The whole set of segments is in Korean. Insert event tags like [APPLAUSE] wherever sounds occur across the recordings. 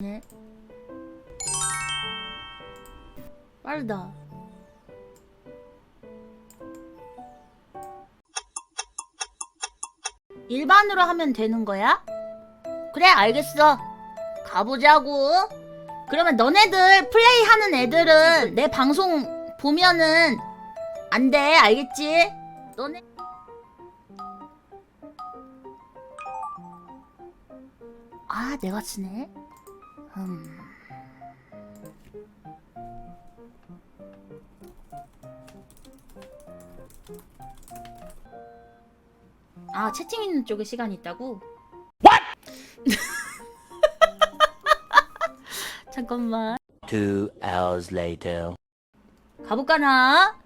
네. 빠르다. 일반으로 하면 되는 거야? 그래, 알겠어. 가보자고. 그러면 너네들 플레이 하는 애들은 내 방송 보면은 안 돼, 알겠지? 너네. 아, 내가 치네. 음. 아, 채팅 있는 쪽에 시간이 있다고? [LAUGHS] 잠깐만. Two hours later. 가볼까나?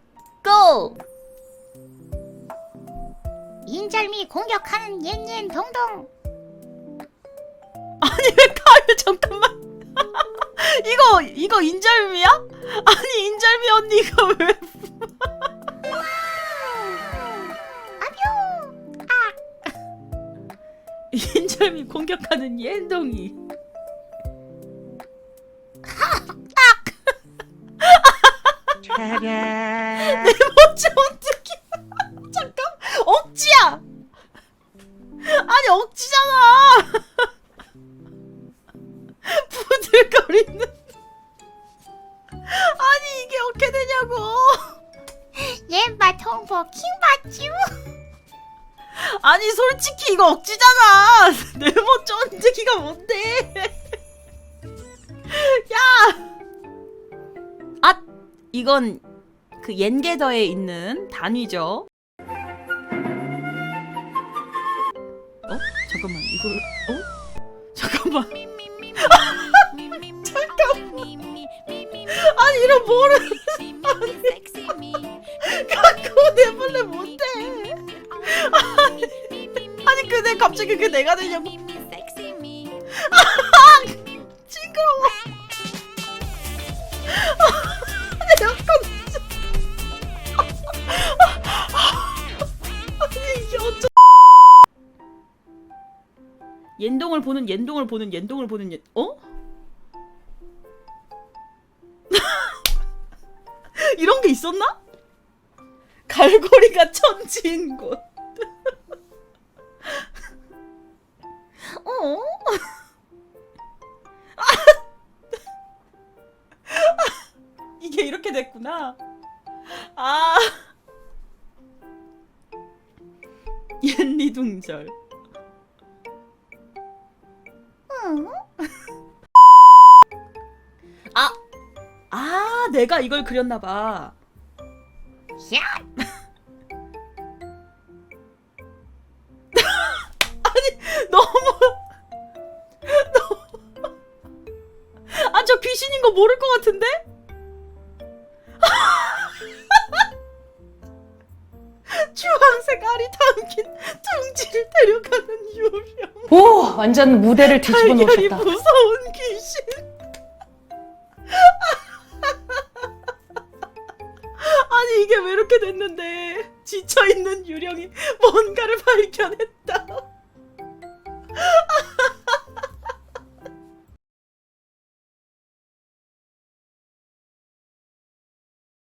고! 인절미 공격하는 옌옌 동동. 아니 왜. 이거 이거 인절미야? 아니 인절미 언니 이거 왜? 아. 인절미 공격하는 옌동이. 어째 [LAUGHS] 어떻게? [LAUGHS] 잠깐 억지야. 아니 억지잖아. [LAUGHS] 부들거리는. 어떻게 되냐고. 옌바 통보 킹받쥬 아니 솔직히 이거 억지잖아. 네모 쫀득이가 뭔데? 야. 아 이건 그 옌게더에 있는 단위죠. 어? 잠깐만 이거 어? 잠깐만. 아니 이런 뭐를 갖고 내볼래 못해. 아니 근데 갑자기 그게 내가 되냐고 [LAUGHS] 징그러워. 약간 아니 이게 어쩌 옌동을 보는 옌동을 보는 옌동을 보는 옌 어? 이런 게 있었나? 갈고리가 [LAUGHS] 천지인 곳. 어? [LAUGHS] 이게 이렇게 됐구나. 아. [LAUGHS] 옌리둥절. 내가 이걸 그렸나 봐. [LAUGHS] 너무 너무 아 저 귀신인 거 모를 것 같은데? [LAUGHS] 주황색 알이 담긴 둥지를 데려가는 유령 오 완전 무대를 뒤집어 달걀이 놓으셨다. 무서운 귀신 [LAUGHS] 아니 이게 왜 이렇게 됐는데? 지쳐있는 유령이 뭔가를 [LAUGHS] 발견했다